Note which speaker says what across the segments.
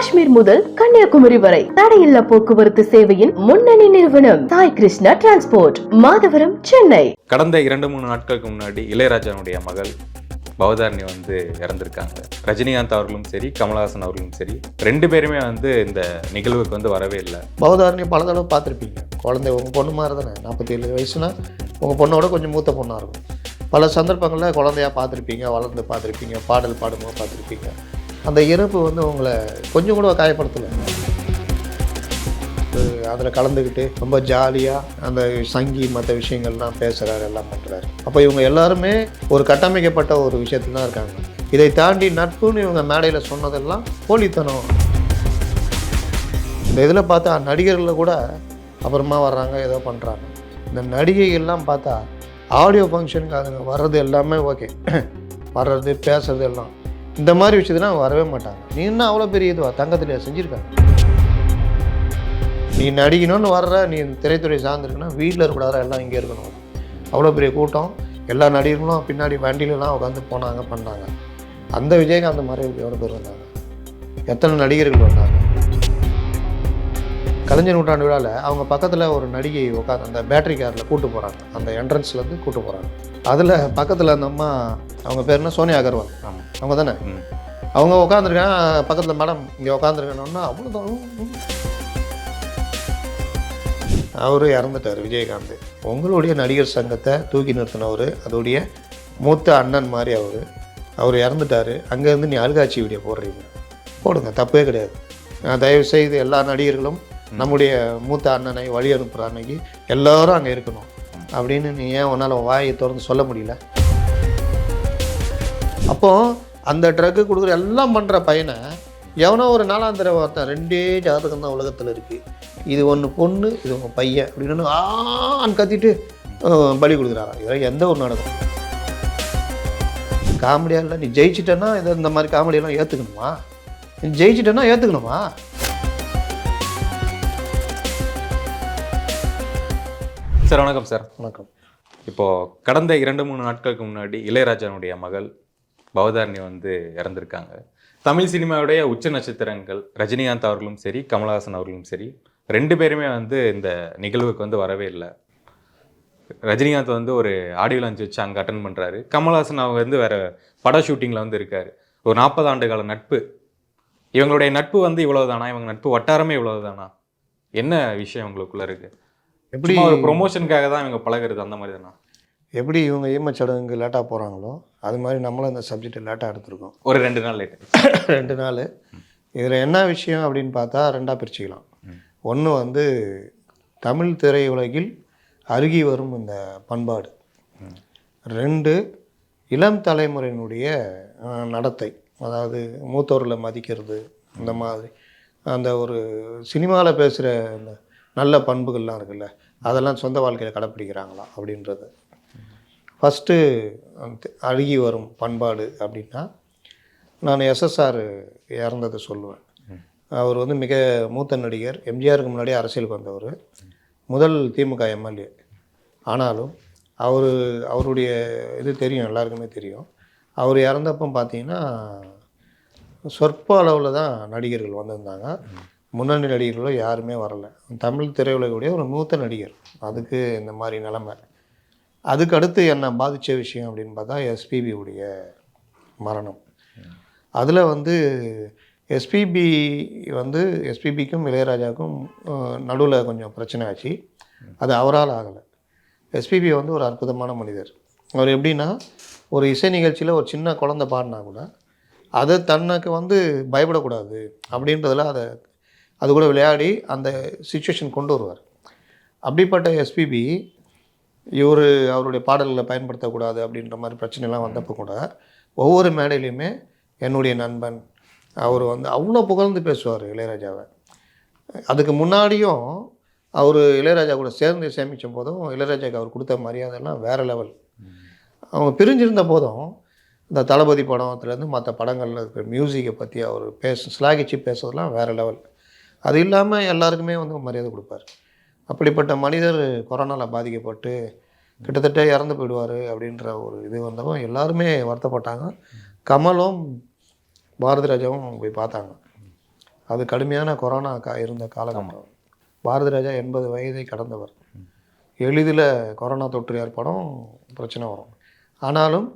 Speaker 1: காஷ்மீர் முதல் கன்னியாகுமரி வரை தடையில்லா போக்குவரத்து சேவையின் முன்னணி நிறுவனம் சாய் கிருஷ்ணா டிரான்ஸ்போர்ட் மாதவரம் சென்னை.
Speaker 2: கடந்த இரண்டு மூணு நாட்களுக்கு முன்னாடி இளையராஜாவுடைய மகள் பவதாரணி வந்து இறந்திருக்காங்க. ரஜினிகாந்த் அவர்களும் சரி கமலஹாசன் அவர்களும் சரி ரெண்டு பேருமே வந்து இந்த நிகழ்வுக்கு வந்து வரவே இல்லை.
Speaker 3: பவதாரணி பல தடவை பார்த்துருப்பீங்க. குழந்தை உங்கள் பொண்ணு மாதிரி தானே? நாற்பத்தேழு வயசுனா உங்கள் பொண்ணோட கொஞ்சம் மூத்த பொண்ணாக இருக்கும். பல சந்தர்ப்பங்களில் குழந்தையா பார்த்துருப்பீங்க வளர்ந்து பார்த்துருப்பீங்க பாடல் பாடும்போது பார்த்துருப்பீங்க. அந்த இறப்பு வந்து உங்களை கொஞ்சம் கூட காயப்படுத்தலை. அதில் கலந்துக்கிட்டு ரொம்ப ஜாலியாக அந்த சங்கி மற்ற விஷயங்கள்லாம் பேசுகிறாரு எல்லாம் பண்ணுறாரு அப்போ இவங்க எல்லாருமே ஒரு கட்டமைக்கப்பட்ட ஒரு விஷயத்துல தான் இருக்காங்க. இதை தாண்டி நட்புன்னு இவங்க மேடையில் சொன்னதெல்லாம் போலித்தனம். இந்த இதில் பார்த்தா நடிகர்களில் கூட அப்புறமா வர்றாங்க ஏதோ பண்ணுறாங்க இந்த நடிகைகள்லாம் பார்த்தா ஆடியோ ஃபங்க்ஷனுக்கு அதுங்க வர்றது எல்லாமே ஓகே வர்றது பேசுறது எல்லாம் இந்த மாதிரி விஷயத்துலாம் வரவே மாட்டாங்க நீ என்ன அவ்வளோ பெரிய இதுவா? தங்கத்தில் செஞ்சுருக்காங்க நீ நடிக்கணும்னு வர்ற நீ திரைத்துறை சார்ந்திருக்குன்னா வீட்டில் இருக்கக்கூடாது எல்லாம் இங்கே இருக்கணும். அவ்வளோ பெரிய கூட்டம். எல்லா நடிகர்களும் பின்னாடி வண்டியிலலாம் உட்காந்து போனாங்க பண்ணாங்க. அந்த விஜயகாந்த் மறைவுக்கு எவ்வளோ பேர் வந்தாங்க? எத்தனை நடிகர்கள் வந்தாங்க? கலைஞர் நூற்றாண்டு விழாவில் அவங்க பக்கத்தில் ஒரு நடிகை உட்காந்து அந்த பேட்டரி காரில் கூட்டு போகிறாங்க அந்த என்ட்ரன்ஸ்லேருந்து கூட்டு போகிறாங்க அதில் பக்கத்தில் அந்த அம்மா அவங்க பேர் என்ன? சோனியா அகர்வால். அவங்க தானே. அவங்க உட்காந்துருக்காங்க பக்கத்தில் மேடம் இங்கே உட்காந்துருக்கணும்னா அவ்வளோதான் அவர் இறந்துட்டார் விஜயகாந்த். உங்களுடைய நடிகர் சங்கத்தை தூக்கி நிறுத்தினவர் அதோடைய மூத்த அண்ணன் மாதிரி அவர். அவர் இறந்துட்டார். அங்கேருந்து நீ அழுகாட்சி வீடியோ போடுறீங்க. போடுங்க தப்பே கிடையாது. நான் தயவு செய்து எல்லா நடிகர்களும் நம்முடைய மூத்த அண்ணனை வழி அனுப்புகிற அன்னைக்கு எல்லோரும் அங்கே இருக்கணும். அப்படின்னு நீ ஏன் உன்னால் வாயை திறந்து சொல்ல முடியல? அப்போது அந்த ட்ரக்கு கொடுக்குற எல்லாம் பண்ணுற பையனை எவனோ ஒரு நாலாம் தடவை ஒருத்தன் ரெண்டே ஜாதகம் தான் உலகத்தில் இருக்குது இது ஒன்று பொண்ணு இது உங்கள் பையன் அப்படின்னு ஆன்னு கத்திட்டு பலி கொடுக்குறாரா இதெல்லாம் எந்த ஒரு நாடகம் காமெடியாக இல்லை நீ ஜெயிச்சிட்டேன்னா இதை இந்த மாதிரி காமெடியெல்லாம் ஏற்றுக்கணுமா நீ ஜெயிச்சிட்டேன்னா ஏற்றுக்கணுமா
Speaker 2: சார் வணக்கம் சார்.
Speaker 3: வணக்கம்.
Speaker 2: இப்போ கடந்த இரண்டு மூணு நாட்களுக்கு முன்னாடி இளையராஜாவுடைய மகள் பவதாரணி வந்து இறந்திருக்காங்க. தமிழ் சினிமாவுடைய உச்ச நட்சத்திரங்கள் ரஜினிகாந்த் அவர்களும் சரி கமலஹாசன் அவர்களும் சரி ரெண்டு பேருமே வந்து இந்த நிகழ்வுக்கு வந்து வரவே இல்லை. ரஜினிகாந்த் வந்து ஒரு ஆடியோ லான்ச் வச்சு அங்கே அட்டன் பண்ணுறாரு கமல்ஹாசன் அவங்க வந்து வேற பட ஷூட்டிங்கில் வந்து இருக்காரு. ஒரு நாற்பது ஆண்டு கால நட்பு. இவங்களுடைய நட்பு வந்து இவ்வளவுதானா? இவங்க நட்பு வட்டாரமே இவ்வளவுதானா? என்ன விஷயம் உங்களுக்குள்ள இருக்கு?
Speaker 3: எப்படி
Speaker 2: ஒரு ப்ரொமோஷனுக்காக தான் இவங்க பழகுறது அந்த மாதிரி தானா?
Speaker 3: எப்படி இவங்க ஈமச்சடங்குக்கு லேட்டாக போகிறாங்களோ அது மாதிரி நம்மளும் இந்த சப்ஜெக்டை லேட்டாக எடுத்திருக்கோம்.
Speaker 2: ஒரு ரெண்டு நாள் லேட்டு
Speaker 3: ரெண்டு நாள். இதில் என்ன விஷயம் அப்படின்னு பார்த்தா ரெண்டாக பிரிச்சுக்கலாம். ஒன்று வந்து தமிழ் திரையுலகில் அருகி வரும் இந்த பண்பாடு. ரெண்டு இளம் தலைமுறையினுடைய நடத்தை. அதாவது மூத்தோர்களை மதிக்கிறது இந்த மாதிரி. அந்த ஒரு சினிமாவில் பேசுகிற இந்த நல்ல பண்புகள்லாம் இருக்குல்ல அதெல்லாம் சொந்த வாழ்க்கையில் கடைப்பிடிக்கிறாங்களா அப்படின்றது. ஃபஸ்ட்டு அழுகி வரும் பண்பாடு அப்படின்னா நான் எஸ்எஸ்ஆர் இறந்ததை சொல்லுவேன். அவர் வந்து மிக மூத்த நடிகர் எம்ஜிஆருக்கு முன்னாடி அரசியலுக்கு வந்தவர். முதல் திமுக எம்எல்ஏ. ஆனாலும் அவர் அவருடைய இது தெரியும் எல்லாருக்குமே தெரியும். அவர் இறந்தப்போ பார்த்தீங்கன்னா சொற்ப அளவில் தான் நடிகர்கள் வந்திருந்தாங்க. முன்னணி நடிகர்களோ யாருமே வரல. தமிழ் திரையுலகுடைய ஒரு மூத்த நடிகர். அதுக்கு இந்த மாதிரி நிலமை. அதுக்கு அடுத்து என்னை பாதித்த விஷயம் அப்படின்னு பார்த்தா எஸ்பிபி உடைய மரணம். அதில் வந்து எஸ்பிபி வந்து எஸ்பிபிக்கும் இளையராஜாவுக்கும் நடுவில் கொஞ்சம் பிரச்சனை ஆச்சு. அது அவரால் ஆகலை. எஸ்பிபி வந்து ஒரு அற்புதமான மனிதர். அவர் எப்படின்னா ஒரு இசை நிகழ்ச்சியில் ஒரு சின்ன குழந்தை பாடினா கூட அதை தன்னுக்கு வந்து பயப்படக்கூடாது அப்படின்றதுல அதை அது கூட விளையாடி அந்த சுச்சுவேஷன் கொண்டு வருவார். அப்படிப்பட்ட எஸ்பிபி இவர் அவருடைய பாடல்களை பயன்படுத்தக்கூடாது அப்படின்ற மாதிரி பிரச்சனைலாம் வந்தப்போ கூட ஒவ்வொரு மேடையிலையுமே என்னுடைய நண்பன் அவர் வந்து அவ்வளோ புகழ்ந்து பேசுவார் இளையராஜாவை. அதுக்கு முன்னாடியும் அவர் இளையராஜா கூட சேர்ந்து சேமித்த போதும் இளையராஜாவுக்கு அவர் கொடுத்த மரியாதைலாம் வேறு லெவல் அவங்க பிரிஞ்சிருந்த போதும் இந்த தளபதி படத்துலேருந்து மற்ற படங்களில் இருக்கிற மியூசிக்கை பற்றி அவர் பேச ஸ்லாகிச்சு பேசுறதுலாம் வேறு லெவல் அது இல்லாமல் எல்லாருக்குமே வந்து மரியாதை கொடுப்பார். அப்படிப்பட்ட மனிதர் கொரோனாவில் பாதிக்கப்பட்டு கிட்டத்தட்ட இறந்து போயிடுவார் அப்படின்ற ஒரு இது வந்தப்போ எல்லாருமே வருத்தப்பட்டாங்க. கமலும் பாரதி ராஜாவும் போய் பார்த்தாங்க. அது கடுமையான கொரோனா கா இருந்த காலகட்டம். பாரதி ராஜா எண்பது வயதை கடந்தவர். எளிதில் கொரோனா தொற்று ஏற்படும் பிரச்சனை வரும். ஆனாலும்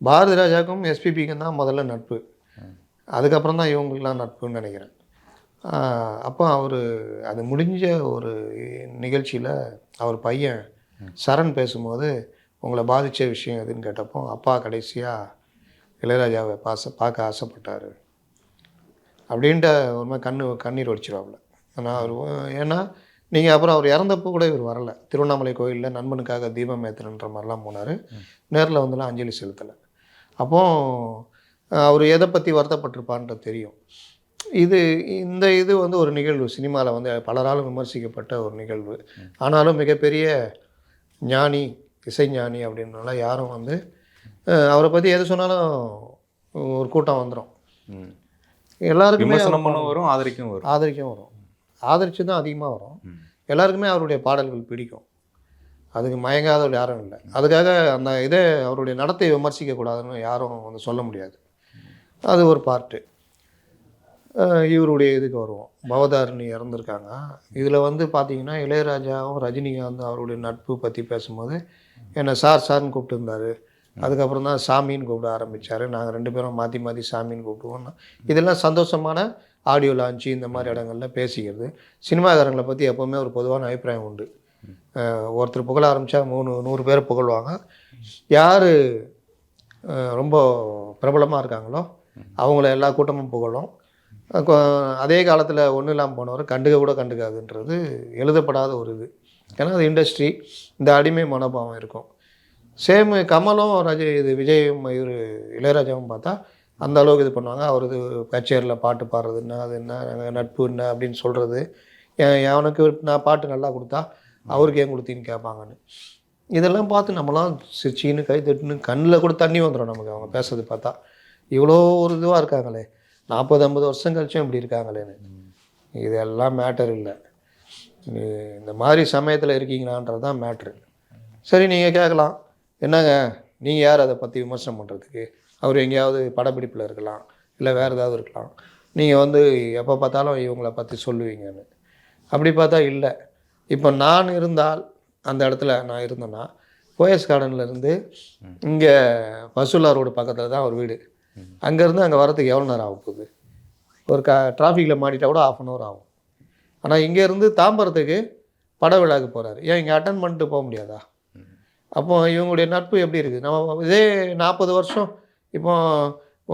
Speaker 3: பாரதி ராஜாவுக்கும் எஸ்பிபிக்கும் தான் முதல்ல நட்பு. அதுக்கப்புறம் தான் இவங்களுக்குலாம் நட்புன்னு நினைக்கிறேன். அப்போ அவர் அது முடிஞ்ச ஒரு நிகழ்ச்சியில் அவர் பையன் சரண் பேசும்போது உங்களை பாதித்த விஷயம் எதுன்னு கேட்டப்போ அப்பா கடைசியாக இளையராஜாவை பாச பார்க்க ஆசைப்பட்டார். அப்படின்ட்டு ஒரு மாதிரி கண்ணு கண்ணீர் வடிச்சிருவாப்புல. ஆனால் அவர் ஏன்னா நீங்கள் அப்புறம் அவர் இறந்தப்போ கூட இவர் வரல. திருவண்ணாமலை கோயிலில் நண்பனுக்காக தீபம் ஏற்றுறன்ற மாதிரிலாம் போனார். நேரில் வந்துலாம் அஞ்சலி செலுத்தலை. அப்போ அவர் எதை பற்றி வருத்தப்பட்டிருப்பான்றது தெரியும். இது இந்த இது வந்து ஒரு நிகழ்வு. சினிமாவில் வந்து பலராலும் விமர்சிக்கப்பட்ட ஒரு நிகழ்வு. ஆனாலும் மிகப்பெரிய ஞானி இசைஞானி அப்படின்றனால யாரும் வந்து அவரை பற்றி எது சொன்னாலும் ஒரு கூட்டம் வந்துடும். எல்லாருக்குமே
Speaker 2: வரும் ஆதரிக்கும் வரும்.
Speaker 3: ஆதரிக்கும் வரும். ஆதரிச்சு தான் அதிகமாக வரும். எல்லாருக்குமே அவருடைய பாடல்கள் பிடிக்கும். அதுக்கு மயங்காதவர் யாரும் இல்லை. அதுக்காக அந்த இதை அவருடைய நடத்தை விமர்சிக்கக்கூடாதுன்னு யாரும் வந்து சொல்ல முடியாது. அது ஒரு பார்ட்டு. இவருடைய இதுக்கு வருவோம். பவதாரணி இறந்துருக்காங்க. இதில் வந்து பார்த்தீங்கன்னா இளையராஜாவும் ரஜினிகாந்த் அவருடைய நட்பு பற்றி பேசும்போது என்னை சார் சார்னு கூப்பிட்டுருந்தாரு. அதுக்கப்புறம் தான் சாமின்னு கூப்பிட ஆரம்பித்தார் நாங்கள் ரெண்டு பேரும் மாற்றி மாற்றி சாமின்னு கூப்பிடுவோம். இதெல்லாம் சந்தோஷமான ஆடியோ லான்ச்சு இந்த மாதிரி இடங்கள்ல பேசிக்கிறது. சினிமாக்காரங்களை பற்றி எப்போவுமே ஒரு பொதுவான அபிப்பிராயம் உண்டு. ஒருத்தர் புகழ ஆரம்பித்தா மூணு நூறு பேர் புகழ்வாங்க. யார் ரொம்ப பிரபலமாக இருக்காங்களோ அவங்கள எல்லா கூட்டமும் புகழும். அதே காலத்தில் ஒன்றும் இல்லாமல் போனவர் கண்டுக்க கூட கண்டுக்காதுன்றது எழுதப்படாத ஒரு இது. ஏன்னா அது இண்டஸ்ட்ரி இந்த அடிமை மனோபாவம் இருக்கும். சேம் கமலும் ரஜ இது விஜயும் இவர் இளையராஜாவும் பார்த்தா அந்த அளவுக்கு இது பண்ணுவாங்க. அவர் இது கச்சேரியில் பாட்டு பாடுறது என்ன அது என்ன நட்பு என்ன அப்படின்னு சொல்கிறது அவனுக்கு நான் பாட்டு நல்லா கொடுத்தா அவருக்கு ஏன் கொடுத்தீன்னு கேட்பாங்கன்னு. இதெல்லாம் பார்த்து நம்மளாம் சிரிச்சின்னு கை தட்டுன்னு கண்ணில் கூட தண்ணி வந்துடும் நமக்கு. அவங்க பேசுறது பார்த்தா. இவ்வளோ ஒரு இதுவாக இருக்காங்களே. நாற்பது ஐம்பது வருஷம் கழிச்சும் இப்படி இருக்காங்களேன்னு இதெல்லாம் மேட்டர் இல்லை. இந்த மாதிரி சமயத்தில் இருக்கீங்களான்றது தான் மேட்ரு சரி நீங்கள் கேட்கலாம். என்னங்க? நீங்கள் யார் அதை பற்றி விமர்சனம் பண்ணுறதுக்கு அவர் எங்கேயாவது படப்பிடிப்பில் இருக்கலாம் இல்லை வேறு ஏதாவது இருக்கலாம். நீங்கள் வந்து எப்போ பார்த்தாலும் இவங்கள பற்றி சொல்லுவீங்கன்னு. அப்படி பார்த்தா இல்லை. இப்போ நான் இருந்தால் அந்த இடத்துல நான் இருந்தேன்னா போயஸ் கார்டன்ல இருந்து இங்கே வசூலா ரோடு பக்கத்தில் தான் ஒரு வீடு. அங்கேருந்து அங்கே வரதுக்கு எவ்வளோ நேரம் ஆக போகுது? ஒரு க டிராஃபிக்கில் மாட்டிட்டா கூட ஆஃப் அன் ஹவர் ஆகும். ஆனால் இங்கேருந்து தாம்பரத்துக்கு பட விழாக்கு போகிறாரு ஏன் இங்கே அட்டன் பண்ணிட்டு போக முடியாதா? அப்போ இவங்களுடைய நட்பு எப்படி இருக்குது நம்ம இதே நாற்பது வருஷம் இப்போ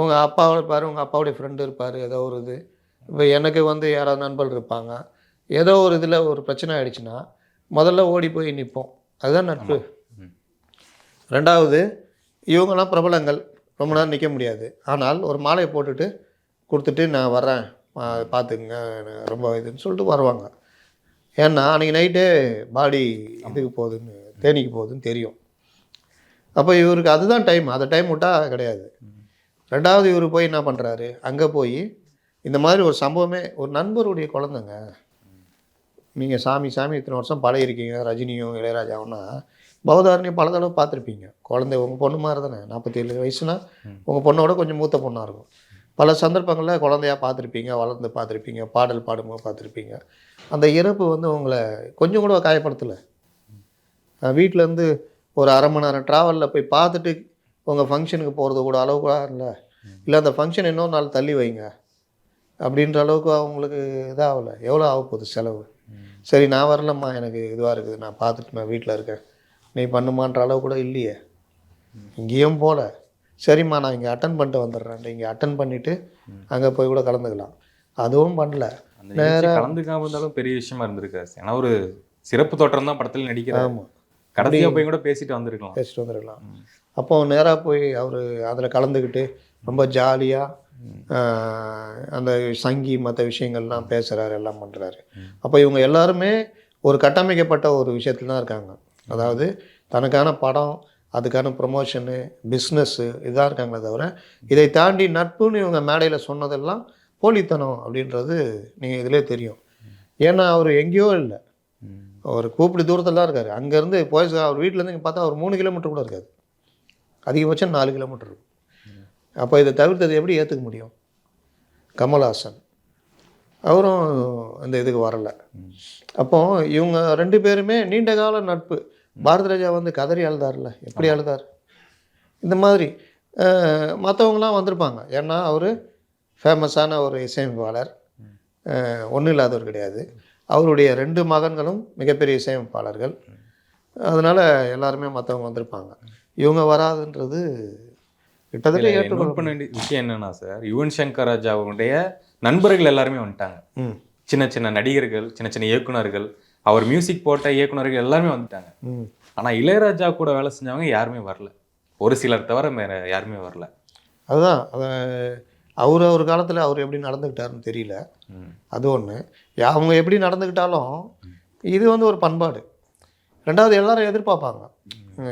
Speaker 3: உங்கள் அப்பாவோட இருப்பார் உங்கள் அப்பாவுடைய ஃப்ரெண்டு இருப்பார் ஏதோ ஒரு இது. இப்போ எனக்கு வந்து யாராவது நண்பர்கள் இருப்பாங்க. ஏதோ ஒரு இதில் ஒரு பிரச்சனை ஆயிடுச்சுன்னா முதல்ல ஓடி போய் நிற்போம். அதுதான் நட்பு. ரெண்டாவது இவங்கெல்லாம் பிரபலங்கள். ரொம்ப நேரம் நிற்க முடியாது. ஆனால் ஒரு மாலையை போட்டுட்டு கொடுத்துட்டு நான் வர்றேன். பார்த்துக்குங்க ரொம்ப இதுன்னு சொல்லிட்டு வருவாங்க. ஏன்னா அன்றைக்கி நைட்டே பாடி இதுக்கு போகுதுன்னு தேனிக்கு போகுதுன்னு தெரியும். அப்போ இவருக்கு அதுதான் டைம் அந்த டைம் விட்டால் கிடையாது. ரெண்டாவது இவர் போய் என்ன பண்ணுறாரு அங்கே போய் இந்த மாதிரி ஒரு சம்பவமே ஒரு நண்பருடைய குழந்தைங்க. நீங்கள் சாமி சாமி இத்தனை வருஷம் பழகிருக்கீங்க ரஜினியும் இளையராஜாவும்னா பவதாரணியை பல தடவை பார்த்துருப்பீங்க. குழந்தை உங்கள் பொண்ணு மாதிரி தானே? நாற்பத்தேழு வயசுனா உங்கள் பொண்ணோட கொஞ்சம் மூத்த பொண்ணாக இருக்கும். பல சந்தர்ப்பங்களில் குழந்தையா பார்த்துருப்பீங்க வளர்ந்து பார்த்துருப்பீங்க பாடல் பாடும்போது பார்த்துருப்பீங்க. அந்த இறப்பு வந்து உங்களை கொஞ்சம் கூட காயப்படுத்தலை. வீட்டிலேருந்து ஒரு அரை மணி நேரம் ட்ராவலில் போய் பார்த்துட்டு உங்கள் ஃபங்க்ஷனுக்கு போகிறது கூட அளவு கூட இல்லை. இல்லை அந்த ஃபங்க்ஷன் இன்னொரு நாள் தள்ளி வைங்க. அப்படின்ற அளவுக்கு அவங்களுக்கு இதாகலை. எவ்வளோ ஆக போகுது செலவு சரி நான் வரலம்மா எனக்கு இதுவாக இருக்குது. நான் பார்த்துட்டு நான் வீட்டில் இருக்கேன். நீ பண்ணுமான்ற அளவு கூட இல்லையே. இங்கேயும் போல. சரிம்மா நான் இங்கே அட்டன் பண்ணிட்டு வந்துடுறேன் இங்கே அட்டன் பண்ணிவிட்டு அங்கே போய் கூட கலந்துக்கலாம். அதுவும் பண்ணல.
Speaker 2: நிகழ்ச்சி கலந்துக்காம இருந்தாலும் பெரிய விஷயமா இருந்திருக்காரு ஏன்னா ஒரு சிறப்பு தோற்றம் தான் படத்தில் நடிக்கிறார்
Speaker 3: ஆமாம்
Speaker 2: கடைசியா போய் கூட பேசிட்டு வந்திருக்கலாம்.
Speaker 3: பேசிட்டு வந்துருக்கலாம். அப்போ நேராக போய் அவர் அதில் கலந்துக்கிட்டு ரொம்ப ஜாலியாக அந்த சங்கி மற்ற விஷயங்கள்லாம் பேசுகிறாரு எல்லாம் பண்ணுறாரு அப்போ இவங்க எல்லாருமே ஒரு கட்டமைக்கப்பட்ட ஒரு விஷயத்துல தான் இருக்காங்க. அதாவது தனக்கான படம் அதுக்கான ப்ரொமோஷனு பிஸ்னஸ்ஸு இதாக இருக்காங்களே தவிர இதை தாண்டி நட்புன்னு இவங்க மேடையில் சொன்னதெல்லாம் போலித்தனம் அப்படின்றது நீங்கள் இதிலே தெரியும். ஏன்னா அவர் எங்கேயோ இல்லை. அவர் கூப்பிடு தூரத்தில் தான் இருக்கார். அங்கேருந்து போய் அவர் வீட்டிலேருந்து இங்கே பார்த்தா ஒரு மூணு கிலோமீட்டர் கூட இருக்காது அதிகபட்சம் நாலு கிலோமீட்டர் இருக்கும். அப்போ இதை தவிர்த்தது எப்படி ஏற்றுக்க முடியும்? கமல்ஹாசன். அவரும் அந்த இதுக்கு வரலை. அப்போ இவங்க ரெண்டு பேருமே நீண்ட கால நட்பு. பாரதி ராஜா வந்து கதறி அழுதார்ல எப்படி அழுதார்? இந்த மாதிரி மற்றவங்களாம் வந்திருப்பாங்க. ஏன்னா அவர் ஃபேமஸான ஒரு இசையமைப்பாளர். ஒன்றும் இல்லாதவர் கிடையாது. அவருடைய ரெண்டு மகன்களும் மிகப்பெரிய இசையமைப்பாளர்கள். அதனால் எல்லாருமே மற்றவங்க வந்திருப்பாங்க. இவங்க வராதுன்றது கிட்டத்தட்ட ஏற்றுக்கொள்ள
Speaker 2: பண்ண வேண்டிய விஷயம் என்னன்னா சார் யுவன் சங்கர் ராஜாவுடைய நண்பர்கள் எல்லாருமே வந்துட்டாங்க.
Speaker 3: ம்.
Speaker 2: சின்ன சின்ன நடிகர்கள் சின்ன சின்ன இயக்குனர்கள். அவர் மியூசிக் போட்ட இயக்குனர்கள் எல்லாருமே வந்துட்டாங்க.
Speaker 3: ம்.
Speaker 2: ஆனா இளையராஜா கூட வேலை செஞ்சவங்க யாருமே வரல. ஒரு சிலர் தவிர வேற யாருமே வரல.
Speaker 3: அதுதான். அதை அவர் அவர் காலத்தில் அவர் எப்படி நடந்துக்கிட்டாருன்னு தெரியல. அது ஒன்று அவங்க எப்படி நடந்துக்கிட்டாலும் இது வந்து ஒரு பண்பாடு. ரெண்டாவது எல்லாரும் எதிர்பார்ப்பாங்க.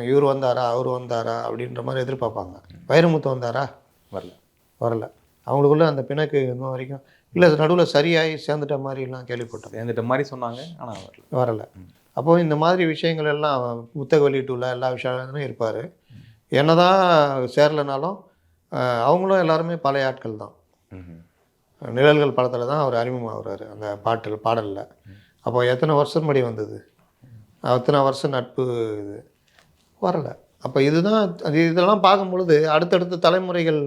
Speaker 3: இவர் வந்தாரா அவர் வந்தாரா அப்படின்ற மாதிரி எதிர்பார்ப்பாங்க. வைரமுத்து வந்தாரா?
Speaker 2: வரல.
Speaker 3: வரல. அவங்களுக்குள்ள அந்த பிணக்கு இன்னும் வரைக்கும் இல்லை நடுவில் சரியாகி சேர்ந்துட்ட மாதிரிலாம் கேள்விப்பட்டோம்.
Speaker 2: சேர்ந்துட்ட மாதிரி சொன்னாங்க ஆனா வரல.
Speaker 3: வரல. அப்போ இந்த மாதிரி விஷயங்கள் எல்லாம் புத்தக வெளியீட்டுல எல்லா விஷயங்களும் இருப்பார். என்னதான் சேரலைனாலும் அஹ், அவங்களும் எல்லாருமே பழைய ஆட்கள் தான். நிழல்கள் படத்தில் தான் அவர் அறிமுகமாகிறாரு அந்த பாட்டில் பாடலில். அப்போ எத்தனை வருஷம் முன்னாடி வந்தது? அத்தனை வருஷம் நட்பு இது? வரலை. அப்போ இதுதான் இதெல்லாம் பார்க்கும் பொழுது அடுத்தடுத்த தலைமுறைகள்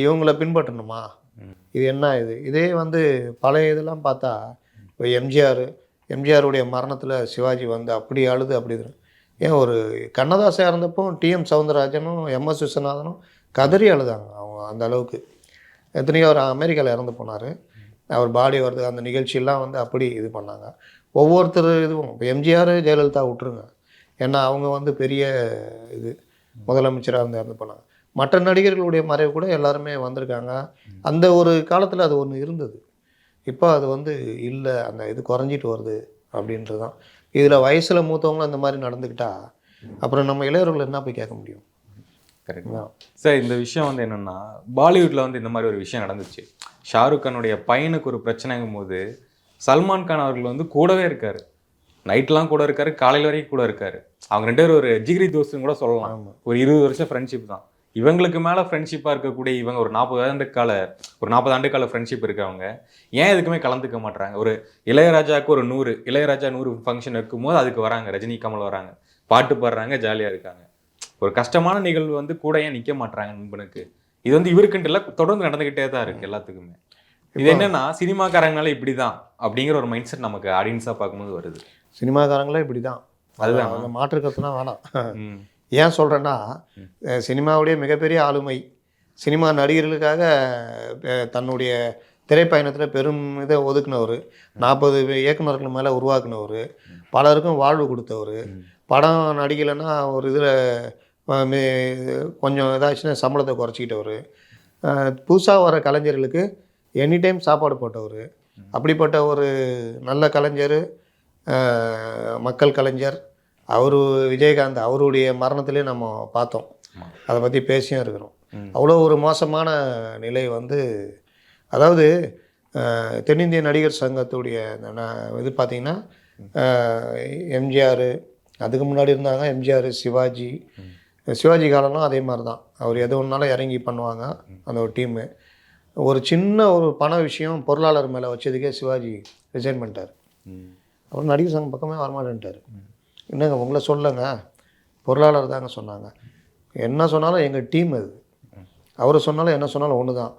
Speaker 3: இவங்கள பின்பற்றணுமா. இது என்ன இது? இதே வந்து பழைய இதெல்லாம் பார்த்தா இப்போ எம்ஜிஆர் எம்ஜிஆருடைய மரணத்தில் சிவாஜி வந்து அப்படி அழுது அப்படி இது. ஏன் ஒரு கண்ணதாசன் இறந்தப்போ டிஎம் சவுந்தரராஜனும் எம்எஸ் விஸ்வநாதனும் கதறி அழுதாங்க அவங்க அந்த அளவுக்கு. எத்தனையோ அவர் அமெரிக்காவில் இறந்து போனார். அவர் பாடி வருது அந்த நிகழ்ச்சியெல்லாம் வந்து அப்படி இது பண்ணாங்க. ஒவ்வொருத்தர் இதுவும் இப்போ எம்ஜிஆர் ஜெயலலிதா விட்டுருங்க. ஏன்னா அவங்க வந்து பெரிய இது முதலமைச்சராக இருந்து இறந்து போனாங்க. மற்ற நடிகர்களுடைய மறைவு கூட எல்லாருமே வந்திருக்காங்க. அந்த ஒரு காலத்தில் அது ஒன்று இருந்தது. இப்போ அது வந்து இல்லை அந்த இது குறைஞ்சிட்டு வருது அப்படின்றது தான் இதில் வயசில் மூத்தவங்களும் இந்த மாதிரி நடந்துக்கிட்டா அப்புறம் நம்ம இளையவர்கள் என்ன போய் கேட்க முடியும்?
Speaker 2: கரெக்ட். சார் இந்த விஷயம் வந்து என்னன்னா பாலிவுட்ல வந்து இந்த மாதிரி ஒரு விஷயம் நடந்துச்சு. ஷாருக் கானுடைய பையனுக்கு ஒரு பிரச்சனைங்கும் போது சல்மான் கான் அவர்கள் வந்து கூடவே இருக்காரு. நைட்லாம் கூட இருக்காரு காலையில வரைக்கும் கூட இருக்காரு. அவங்க ரெண்டு பேரும் ஒரு ஜிகிரி தோஸ்துன்னு கூட சொல்லலாம். ஒரு இருபது வருஷம் ஃப்ரெண்ட்ஷிப் தான். இவங்களுக்கு மேல ஃப்ரெண்ட்ஷிப்பாக இருக்கக்கூடிய இவங்க ஒரு நாற்பது ஆண்டு கால ஒரு நாற்பது ஆண்டு கால ஃப்ரெண்ட்ஷிப் இருக்கவங்க ஏன் எதுக்குமே கலந்துக்க மாட்றாங்க? ஒரு இளையராஜாவுக்கு ஒரு நூறு இளையராஜா நூறு ஃபங்க்ஷன் இருக்கும்போது அதுக்கு வராங்க. ரஜினி கமல் வராங்க. பாட்டு பாடுறாங்க ஜாலியா இருக்காங்க. ஒரு கஷ்டமான நிகழ்வு வந்து கூட ஏன் நிக்க மாட்றாங்க நண்பனுக்கு இது வந்து இவருக்குன்ட்டு இல்ல தொடர்ந்து நடந்துகிட்டே தான் இருக்கு எல்லாத்துக்குமே. இது என்னன்னா சினிமாக்காரங்கனால இப்படிதான் அப்படிங்கிற ஒரு மைண்ட் செட் நமக்கு ஆடியன்ஸா பார்க்கும்போது வருது.
Speaker 3: சினிமாக்காரங்களே இப்படி தான்
Speaker 2: அதுதான்.
Speaker 3: அந்த மாற்றுக்கிறதுலாம் வேணாம். ஏன் சொல்கிறேன்னா சினிமாவுடைய மிகப்பெரிய ஆளுமை சினிமா நடிகர்களுக்காக தன்னுடைய திரைப்பயணத்தில் பெரும் இதை ஒதுக்குனவர் நாற்பது இயக்குனர்கள் மேலே உருவாக்குனவர் பலருக்கும் வாழ்வு கொடுத்தவர் படம் நடிக்கலைன்னா ஒரு இதில் கொஞ்சம் இதாச்சுன்னா சம்பளத்தை குறைச்சிக்கிட்டவர் புதுசாக வர கலைஞர்களுக்கு எனி டைம் சாப்பாடு போட்டவர் அப்படிப்பட்ட ஒரு நல்ல கலைஞர் மக்கள் கலைஞர் அவர் விஜயகாந்த் அவருடைய மரணத்திலே நம்ம பார்த்தோம். அதை பற்றி பேசியும் இருக்கிறோம். அவ்வளோ ஒரு மோசமான நிலை வந்து அதாவது தென்னிந்திய நடிகர் சங்கத்துடைய இது பார்த்திங்கன்னா எம்ஜிஆர் அதுக்கு முன்னாடி இருந்தாங்க எம்ஜிஆர் சிவாஜி. சிவாஜி காலம்லாம் அதே மாதிரி தான். அவர் எது ஒன்றாலும் இறங்கி பண்ணுவாங்க அந்த ஒரு டீமு ஒரு சின்ன ஒரு பண விஷயம் பொருளாளர் மேலே வச்சதுக்கே சிவாஜி ரிசைன் பண்ணிட்டார். அப்புறம் நடிகர் சங்கம் பக்கமே வரமாட்டேன்ட்டார். என்னங்க உங்களை சொல்லுங்க. பொருளாளர் தாங்க சொன்னாங்க. என்ன சொன்னாலும் எங்கள் டீம் அது. அவர் சொன்னாலும் என்ன சொன்னாலும் ஒன்று தான்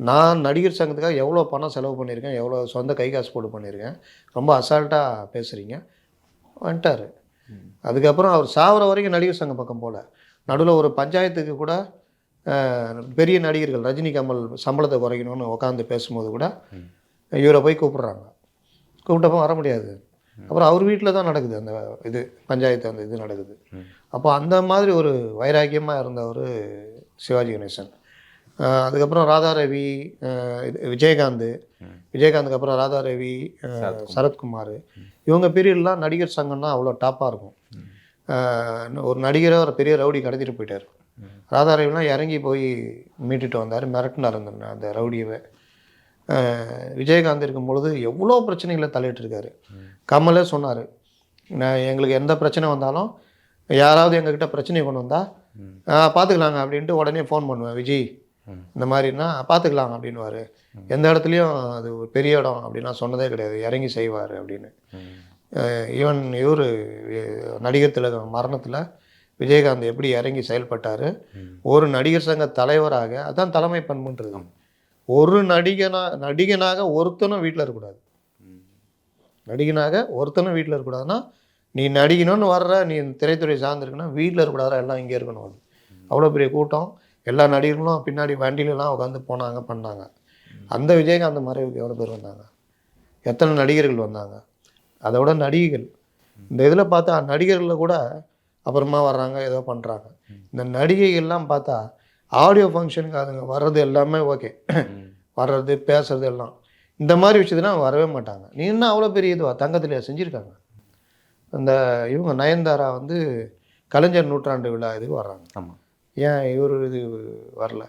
Speaker 3: நான் நடிகர் சங்கத்துக்காக எவ்வளோ பணம் செலவு பண்ணியிருக்கேன் எவ்வளோ சொந்த கை காசு போட்டு பண்ணியிருக்கேன் ரொம்ப அசால்ட்டாக பேசுகிறீங்க வந்துட்டார். அதுக்கப்புறம் அவர் சாவர வரைக்கும் நடிகர் சங்கம் பக்கம் போல. நடுவில் ஒரு பஞ்சாயத்துக்கு கூட பெரிய நடிகர்கள் ரஜினி கமல் சம்பளத்தை குறைக்கணும்னு உட்காந்து பேசும்போது கூட இவரை போய் கூப்பிட்றாங்க. கூப்பிட்டப்போ வர முடியாது. அப்புறம் அவர் வீட்டில் தான் நடக்குது அந்த இது பஞ்சாயத்து அந்த இது நடக்குது. அப்போ அந்த மாதிரி ஒரு வைராக்கியமாக இருந்தவர் சிவாஜி கணேசன். அதுக்கப்புறம் ராதா ரவி அஹ் இது விஜயகாந்த் விஜயகாந்துக்கு அப்புறம் ராதா ரவி அஹ் சரத்குமார். இவங்க பீரியட்லாம் நடிகர் சங்கம்னா அவ்வளோ டாப்பாக இருக்கும். ஒரு நடிகரை ஒரு பெரிய ரவுடி கடத்திட்டு போயிட்டார். ராதா ரவிலாம் இறங்கி போய் மீட்டுட்டு வந்தார் மிரட்டினார் அந்த அந்த ரவுடியவை. விஜயகாந்த் இருக்கும் பொழுது எவ்வளோ பிரச்சனைகளை தலையிட்டிருக்காரு. கமலே சொன்னார். நான் எங்களுக்கு எந்த பிரச்சனை வந்தாலும் யாராவது எங்ககிட்ட பிரச்சனை கொண்டு வந்தால் பார்த்துக்கலாங்க அப்படின்ட்டு உடனே ஃபோன் பண்ணுவேன் விஜய் இந்த மாதிரினா பார்த்துக்கலாம் அப்படின்னுவாரு. எந்த இடத்துலையும் அது ஒரு பெரிய இடம் அப்படின்லாம் சொன்னதே கிடையாது இறங்கி செய்வார் அப்படின்னு. ஈவன் இவர் நடிகர் திலகம் மரணத்தில் விஜயகாந்த் எப்படி இறங்கி செயல்பட்டார் ஒரு நடிகர் சங்க தலைவராக அதான் தலைமை பண்புன்றது. ஒரு நடிகனா நடிகனாக ஒருத்தனும் வீட்டில் இருக்கக்கூடாது. நடிகனாக ஒருத்தனும் வீட்டில் இருக்கக்கூடாதுன்னா நீ நடிக்கணும்னு வர்ற நீ திரைத்துறை சார்ந்திருக்குன்னா வீட்டில் இருக்கக்கூடாது எல்லாம் இங்கே இருக்கணும். அது அவ்வளோ பெரிய கூட்டம். எல்லா நடிகர்களும் பின்னாடி வண்டியிலலாம் உட்காந்து போனாங்க பண்ணாங்க. அந்த விஜயகாந்த் மறைவுக்கு எவ்வளோ பேர் வந்தாங்க? எத்தனை நடிகர்கள் வந்தாங்க? அதை விட நடிகைகள். இந்த இதில் பார்த்தா நடிகர்களில் கூட அப்புறமா வர்றாங்க ஏதோ பண்ணுறாங்க இந்த நடிகைகள்லாம் பார்த்தா ஆடியோ ஃபங்க்ஷனுக்கு அதுங்க வர்றது எல்லாமே ஓகே. வர்றது பேசுறது எல்லாம். இந்த மாதிரி விஷயத்துலாம் வரவே மாட்டாங்க. நீ என்ன அவ்வளோ பெரிய இதுவா? தங்கத்திலே செஞ்சுருக்காங்க. அந்த இவங்க நயன்தாரா வந்து கலைஞர் நூற்றாண்டு விழா இதுக்கு வர்றாங்க.
Speaker 2: ஆமாம்
Speaker 3: ஏன் இவர் இது வரல?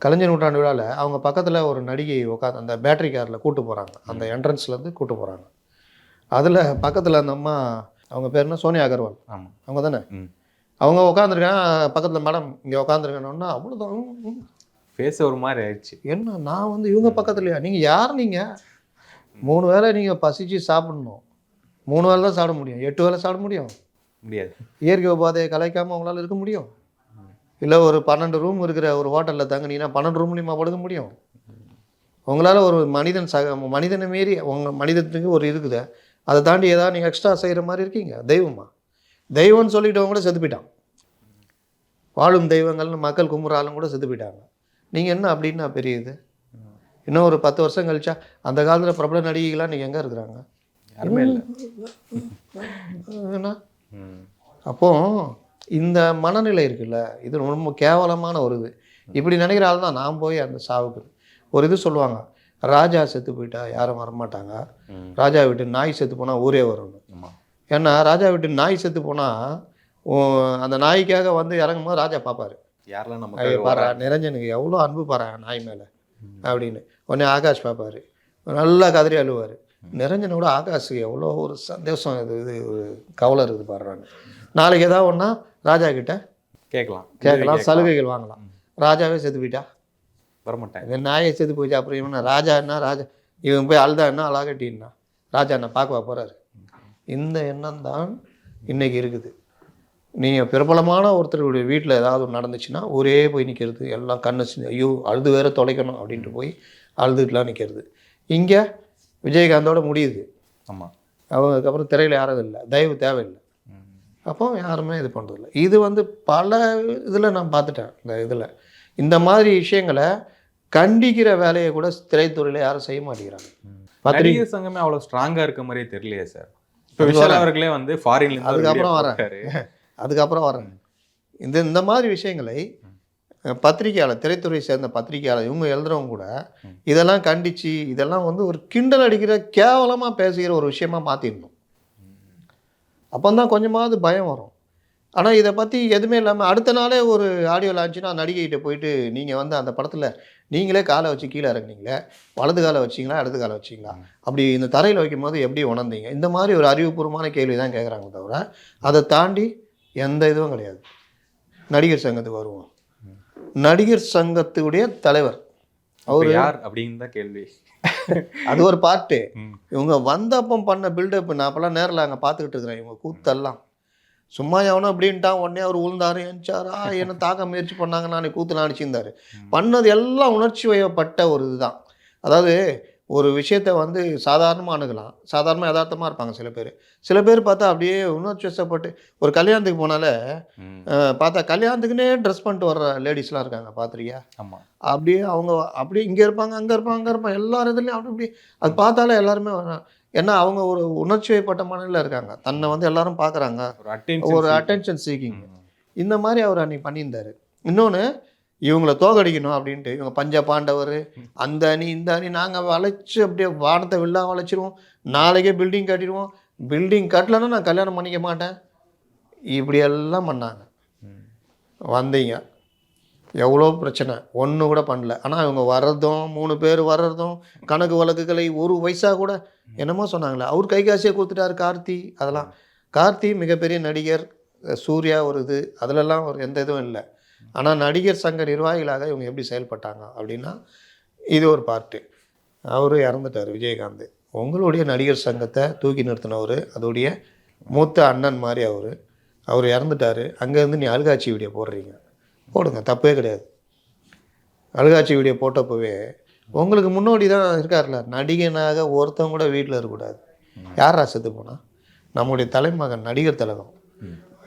Speaker 3: கலைஞர் நூற்றாண்டு விழாவில் அவங்க பக்கத்தில் ஒரு நடிகை உட்காந்து அந்த பேட்டரி காரில் கூட்டு போகிறாங்க அந்த என்ட்ரன்ஸ்லேருந்து கூட்டு போகிறாங்க அதில் பக்கத்தில் அந்த அம்மா அவங்க பேர் என்ன? சோனியா அகர்வால்.
Speaker 2: ஆமாம்
Speaker 3: அவங்க தானே? அவங்க உட்காந்துருக்காங்க பக்கத்தில் மேடம் இங்கே உட்காந்துருக்கணுன்னா அவ்வளோதான்.
Speaker 2: ஃபேஸ் ஒரு மாதிரி ஆயிடுச்சு.
Speaker 3: என்ன நான் வந்து இவங்க பக்கத்துலையா? நீங்கள் யார் நீங்கள் மூணு வேளை நீங்கள் பசிச்சு சாப்பிடணும். மூணு வேளை தான் சாப்பிட முடியும். எட்டு வேளை சாப்பிட முடியும்?
Speaker 2: முடியாது.
Speaker 3: இயற்கை உபாதையை கலைக்காமல் உங்களால் இருக்க முடியும்? இல்லை ஒரு பன்னெண்டு ரூம் இருக்கிற ஒரு ஹோட்டலில் தங்குனீங்கன்னா பன்னெண்டு ரூம்லையுமா படுக்க முடியும்? உங்களால் ஒரு மனிதன் சக மனிதனை மீறி உங்கள் மனிதத்துக்கு ஒரு இருக்குது. அதை தாண்டி ஏதாவது நீங்கள் எக்ஸ்ட்ரா செய்கிற மாதிரி இருக்கீங்க? தெய்வமா? தெய்வம்னு சொல்லிட்டவங்க கூட செத்து போயிட்டான் வாழும் தெய்வங்கள்னு மக்கள் கும்புறாலும் கூட செத்து போயிட்டாங்க. நீங்கள் என்ன அப்படின்னா பெரிய இது இன்னும் ஒரு பத்து வருஷம் கழிச்சா அந்த காலத்தில் பிரபல நடிகைகளாம் நீங்கள் எங்கே இருக்கிறாங்க?
Speaker 2: யாருமே இல்லை.
Speaker 3: அப்போ இந்த மனநிலை இருக்குல்ல இது ரொம்ப கேவலமான ஒரு இது. இப்படி நினைக்கிற ஆள் தான் நான் போய் அந்த சாவுக்கு. ஒரு இது சொல்லுவாங்க ராஜா செத்து போயிட்டா யாரும் வரமாட்டாங்க. ராஜா வீட்டு நாய் செத்து போனால் ஊரே
Speaker 2: ஆமாம்
Speaker 3: ஏன்னா ராஜா வீட்டு நாய் செத்து போனால் அந்த நாய்க்காக வந்து இறங்கும் போது ராஜா பார்ப்பாரு
Speaker 2: யாரெல்லாம்
Speaker 3: பாரு நிரஞ்சனுக்கு எவ்வளோ அன்பு பாரு நாய் மேலே அப்படின்னு. உடனே ஆகாஷ் பார்ப்பாரு நல்லா கதறி அழுவார். நிரஞ்சனோட ஆகாஷுக்கு எவ்வளோ ஒரு சந்தோஷம் இது இது ஒரு கவலை இருக்குது பாடுறாங்க நாளைக்கு ஏதாவது ஒன்றா ராஜா கிட்ட
Speaker 2: கேட்கலாம்.
Speaker 3: கேட்கலாம் சலுகைகள் வாங்கலாம். ராஜாவே செத்து போயிட்டா?
Speaker 2: வரமாட்டேன்.
Speaker 3: இந்த நாயை செத்து போயிட்டா அப்புறம் இவன் ராஜா என்ன ராஜா? இவன் போய் அழுதா என்ன அழகட்டின்னா ராஜா என்ன பார்க்கவா போகிறாரு இந்த எண்ணம் தான் இன்னைக்கு இருக்குது. நீங்கள் பிரபலமான ஒருத்தருடைய வீட்டில் ஏதாவது ஒன்று நடந்துச்சுன்னா ஒரே போய் நிற்கிறது எல்லாம் கண்ணு ஐயோ அழுது வேற தொலைக்கணும் அப்படின்ட்டு போய் அழுதுட்டுலாம் நிற்கிறது இங்கே விஜயகாந்தோட முடியுது.
Speaker 2: ஆமாம்
Speaker 3: அதுக்கப்புறம் திரையில் யாரும் இல்லை. தயவு தேவையில்லை. அப்போ யாருமே இது பண்ணுறதில்ல இது வந்து பல இதில் நான் பார்த்துட்டேன் இந்த இதில். இந்த மாதிரி விஷயங்களை கண்டிக்கிற வேலையை கூட திரைத்துறையில் யாரும் செய்ய மாட்டேங்கிறாங்க. பத்திரிகை
Speaker 2: சங்கமே அவ்வளோ ஸ்ட்ராங்கா இருக்க மாதிரியே தெரியலையே சார் இப்போ விஷால் அவர்களே வந்து ஃபாரின்ல
Speaker 3: அதுக்கப்புறம்
Speaker 2: போட்டாரு.
Speaker 3: அதுக்கப்புறம் வரேன். இந்த இந்த மாதிரி விஷயங்களை பத்திரிகையாளர் திரைத்துறை சேர்ந்த பத்திரிகையாளர் இவங்க எழுதுறவங்க கூட இதெல்லாம் கண்டிச்சு இதெல்லாம் வந்து ஒரு கிண்டல் அடிக்கிற கேவலமாக பேசுகிற ஒரு விஷயமா மாற்றிடணும் அப்போ தான் கொஞ்சமாவது பயம் வரும். ஆனால் இதை பற்றி எதுவுமே இல்லாமல் அடுத்த நாளே ஒரு ஆடியோ லான்ச்சுனா நடிகைகிட்ட போயிட்டு நீங்கள் வந்து அந்த படத்தில் நீங்களே காலை வச்சு கீழே இறங்குனீங்களே வலது காலை வச்சிங்களா இடது காலை வச்சிங்களா? அப்படி இந்த தரையில் வைக்கும்போது எப்படி உணர்ந்தீங்க? இந்த மாதிரி ஒரு அறிவுபூர்வமான கேள்வி தான் கேட்குறாங்க தவிர அதை தாண்டி எந்த இதுவும் கிடையாது. நடிகர் சங்கத்துக்கு வருவோம். நடிகர் சங்கத்துடைய தலைவர் அவரு
Speaker 2: யார் அப்படின்னு தான் கேள்வி.
Speaker 3: அது ஒரு பாட்டு.
Speaker 2: ம்.
Speaker 3: இவங்க வந்தப்போ பண்ண பில்டப் நான் அப்போல்லாம் நேரில் அங்கே பார்த்துக்கிட்டு இருக்கிறேன். இவங்க கூத்தெல்லாம். சும்மா எவனோ அப்படின்ட்டான் உடனே அவர் உழுந்தாரு எஞ்சாரா என்ன தாக்க முயற்சி பண்ணாங்க நான் கூத்து அடிச்சிருந்தாரு. பண்ணது எல்லாம் உணர்ச்சி வயப்பட்ட ஒரு இதுதான். அதாவது ஒரு விஷயத்தை வந்து சாதாரணமாக அணுகலாம். சாதாரணமாக யதார்த்தமாக இருப்பாங்க சில பேர். சில பேர் பார்த்தா அப்படியே உணர்ச்சி வசப்பட்டு ஒரு கல்யாணத்துக்கு போனாலே பார்த்தா கல்யாணத்துக்குன்னே ட்ரெஸ் பண்ணிட்டு வர்ற லேடிஸ்லாம் இருக்காங்க பார்த்துருக்கியா?
Speaker 2: ஆமா.
Speaker 3: அப்படியே அவங்க அப்படியே இங்கே இருப்பாங்க அங்கே இருப்பாங்க அங்கே இருப்பாங்க எல்லார் இதுலேயும் அப்படி இப்படி. அது பார்த்தாலே எல்லாருமே ஏன்னா அவங்க ஒரு உணர்ச்சி வயப்பட்ட மனநில இருக்காங்க. தன்னை வந்து எல்லாரும் பார்க்குறாங்க.
Speaker 2: ஒரு அட்டென்ஷன்
Speaker 3: ஒரு அட்டென்ஷன் சீக்கிங் இந்த மாதிரி அவர் அன்னைக்கு பண்ணியிருந்தாரு. இன்னொன்று இவங்கள தோகடிக்கணும் அப்படின்ட்டு இவங்க பஞ்ச பாண்டவர் அந்த அணி இந்த அணி நாங்கள் வளைச்சு அப்படியே வானத்தை வில்லா வளைச்சிருவோம். நாளைக்கே பில்டிங் கட்டிடுவோம். பில்டிங் கட்டலைன்னா நான் கல்யாணம் பண்ணிக்க மாட்டேன். இப்படி எல்லாம் பண்ணாங்க வந்தீங்க. எவ்வளோ பிரச்சனை. ஒன்று கூட பண்ணல. ஆனால் இவங்க வர்றதும் மூணு பேர் வர்றதும் கணக்கு வழக்குகளை ஒரு வயசாக கூட என்னமோ சொன்னாங்களே. அவர் கை காசியை கொடுத்துட்டாரு கார்த்தி அதெல்லாம். கார்த்தி மிகப்பெரிய நடிகர் சூர்யா ஒரு இது. அதிலெல்லாம் ஒரு எந்த இதுவும் இல்லை. ஆனால் நடிகர் சங்க நிர்வாகிகளாக இவங்க எப்படி செயல்பட்டாங்க அப்படின்னா இது ஒரு பார்ட்டு அவர் இறந்துட்டார் விஜயகாந்த். உங்களுடைய நடிகர் சங்கத்தை தூக்கி நிறுத்தினவர் அதோடைய மூத்த அண்ணன் மாதிரி அவர். அவர் இறந்துட்டார். அங்கேருந்து நீ அழுகாட்சி வீடியோ போடுறீங்க. போடுங்க தப்பே கிடையாது. அழுகாட்சி வீடியோ போட்டப்பவே உங்களுக்கு முன்னோடி தான் இருக்கார்ல நடிகனாக ஒருத்தன் கூட வீட்டில் இருக்கக்கூடாது. யாரா செத்து போனா? நம்முடைய தலைமகன் நடிகர் திலகம்.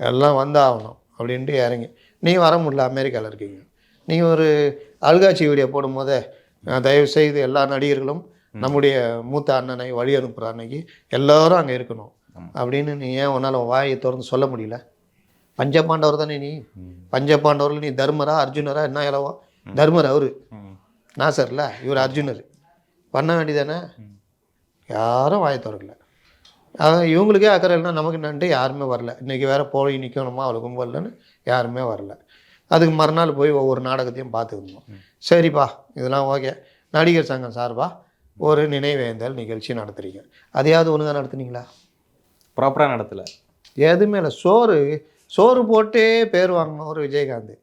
Speaker 3: எல்லாம் வந்தாகணும் அப்படின்ட்டு இறங்கி நீ வர முடியல அமெரிக்காவில் இருக்கீங்க. நீ ஒரு அழுகாட்சி வீடியோ போடும்போதே அஹ், தயவு செய்து எல்லா நடிகர்களும் நம்முடைய மூத்த அண்ணனை வழி அனுப்புகிற அன்னைக்கு எல்லாரும் அங்கே இருக்கணும். அப்படின்னு நீ ஏன் உன்னால் வாயை திறந்து சொல்ல முடியல? பஞ்சபாண்டவர் தானே நீ? பஞ்சபாண்டவர்கள் நீ தர்மரா அர்ஜுனரா என்ன இலவா தர்மர் அவரு. நாசர்ல இவர் அர்ஜுனர். பண்ண வேண்டியதானே? யாரும் வாயை திறக்கல. அதான் இவங்களுக்கே அக்கறை இல்லைன்னா நமக்கு நண்டு யாருமே வரல. இன்றைக்கி வேற போய் நிற்கணுமா அவளுக்கு கும்பலன்னு யாருமே வரல. அதுக்கு மறுநாள் போய் ஒவ்வொரு நாடகத்தையும் பார்த்துருந்தோம் சரிப்பா இதெல்லாம் ஓகே. நடிகர் சங்கம் சார்பா ஒரு நினைவேந்தல் நிகழ்ச்சி நடத்துறீங்க. அதையாவது ஒழுங்கா நடத்துனீங்களா?
Speaker 2: ப்ராப்பராக நடத்தலை.
Speaker 3: எதுவுமே இல்லை. சோறு சோறு போட்டே பேர் வாங்கின ஒரு விஜயகாந்த்.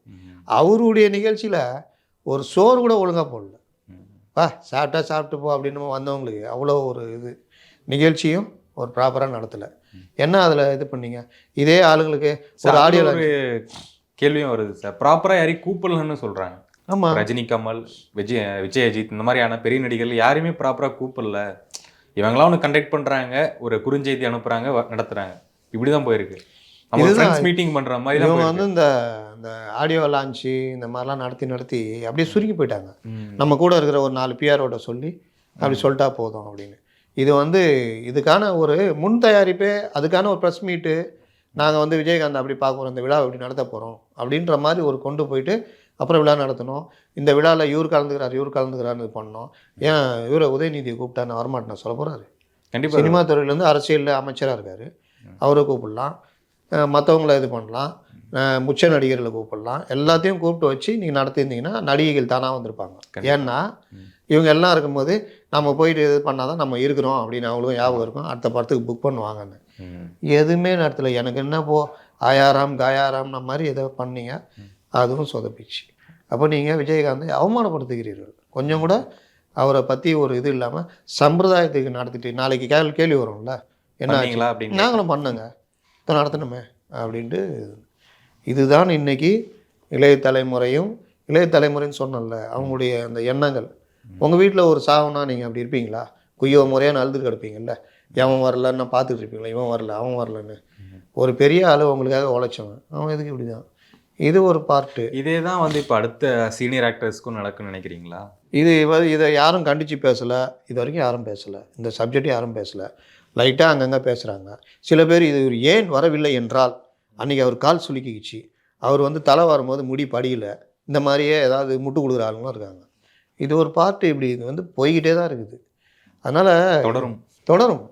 Speaker 3: அவருடைய நிகழ்ச்சியில் ஒரு சோறு கூட ஒழுங்காக போடல. வா சாப்பிட்டா சாப்பிட்டு போ அப்படின்னு வந்தவங்களுக்கு அவ்வளோ ஒரு இது. நிகழ்ச்சியும் ஒரு ப்ராப்பராக நடத்தலை. என்ன அதில் இது பண்ணீங்க? இதே ஆளுங்களுக்கு ஒரு ஆடியோ
Speaker 2: கேள்வியும் வருது சார். ப்ராப்பராக யாரையும் கூப்பிடலன்னு சொல்கிறாங்க
Speaker 3: ஆமாம்
Speaker 2: ரஜினி கமல் விஜய் விஜய் அஜித் இந்த மாதிரியான பெரிய நடிகர்கள் யாரையுமே ப்ராப்பராக கூப்பிடல. இவங்களாம் ஒன்று கண்டக்ட் பண்ணுறாங்க ஒரு குறுஞ்செய்தி அனுப்புகிறாங்க நடத்துகிறாங்க இப்படி தான் போயிருக்கு. மீட்டிங் பண்ணுற மாதிரி
Speaker 3: இவங்க. வந்து இந்த இந்த ஆடியோ லான்ச்சு இந்த மாதிரிலாம் நடத்தி நடத்தி அப்படியே சுருக்கி போயிட்டாங்க. நம்ம கூட இருக்கிற ஒரு நாலு பிஆரோட சொல்லி அப்படி சொல்லிட்டா போதும் அப்படின்னு. இது வந்து இதுக்கான ஒரு முன் தயாரிப்பே அதுக்கான ஒரு ப்ரெஸ் மீட்டு நாங்கள் வந்து விஜயகாந்த் அப்படி பார்க்க போகிறோம் இந்த விழா இப்படி நடத்த போகிறோம் அப்படின்ற மாதிரி ஒரு கொண்டு போயிட்டு அப்புறம் விழா நடத்தணும். இந்த விழாவில் இவர் கலந்துக்கிறார் இவர் கலந்துக்கிறாருன்னு இது பண்ணோம் ஏன் இவரை உதயநிதியை கூப்பிட்டா நான் வரமாட்டேன் சொல்ல போகிறாரு
Speaker 2: கண்டிப்பா.
Speaker 3: சினிமா துறையிலேருந்து அரசியலில் அமைச்சராக இருக்கார். அவரை கூப்பிடலாம். மற்றவங்கள இது பண்ணலாம். முச்ச நடிகர்களை கூப்பிடலாம். எல்லாத்தையும் கூப்பிட்டு வச்சு நீங்கள் நடத்தியிருந்தீங்கன்னா நடிகைகள் தானாக வந்திருப்பாங்க. ஏன்னா இவங்க எல்லாம் இருக்கும்போது நம்ம போயிட்டு இது பண்ணால் தான் நம்ம இருக்கிறோம் அப்படின்னு அவங்களுக்கும் ஞாபகம் இருக்கும். அடுத்த படத்துக்கு புக் பண்ணுவாங்கன்னு. எதுவுமே நடத்தல. எனக்கு என்ன போ ஆயாராம் காயாராம்ன மாதிரி ஏதோ பண்ணீங்க. அதுவும் சொதப்பிச்சு. அப்போ நீங்கள் விஜயகாந்தை அவமானப்படுத்துகிறீர்கள் கொஞ்சம் கூட அவரை பற்றி ஒரு இது இல்லாமல் சம்பிரதாயத்துக்கு நடத்திட்டு நாளைக்கு கேள்வி கேள்வி வரும்ல. என்ன
Speaker 2: அப்படின்னு
Speaker 3: நாங்களும் பண்ணோங்க. இப்போ நடத்தணுமே அப்படின்ட்டு இதுதான் இன்னைக்கு இளைய தலைமுறையும் இளைய தலைமுறைன்னு சொன்னல அவங்களுடைய அந்த எண்ணங்கள். உங்கள் வீட்டில் ஒரு சாவுனா நீங்கள் அப்படி இருப்பீங்களா? குய்யோ முறையாக அழுது கிடப்பீங்கல்ல. எவன் வரலன்னு பார்த்துட்டு இருப்பீங்களா? இவன் வரல அவன் வரலன்னு. ஒரு பெரிய ஆளு உங்களுக்காக உழைச்சவன். அவன் எதுக்கு இப்படி தான்? இது ஒரு பார்ட்டு
Speaker 2: இதே தான் வந்து இப்போ அடுத்த சீனியர் ஆக்டர்ஸ்க்கும் நடக்கும்னு நினைக்கிறீங்களா?
Speaker 3: இது இதை யாரும் கண்டித்து பேசலை. இது வரைக்கும் யாரும் பேசலை. இந்த சப்ஜெக்ட் யாரும் பேசலை. லைட்டாக அங்கங்கே பேசுகிறாங்க சில பேர் இது ஏன் வரவில்லை என்றால் அன்றைக்கி அவர் கால் சுலுக்கிக்கிச்சு. அவர் வந்து தலை வரும்போது முடி படியல. இந்த மாதிரியே ஏதாவது முட்டு கொடுக்குற ஆளுங்களும் இருக்காங்க. இது ஒரு பார்ட்டு இப்படி இது வந்து போய்கிட்டே தான் இருக்குது. அதனால்
Speaker 2: தொடரும்.
Speaker 3: தொடரும்.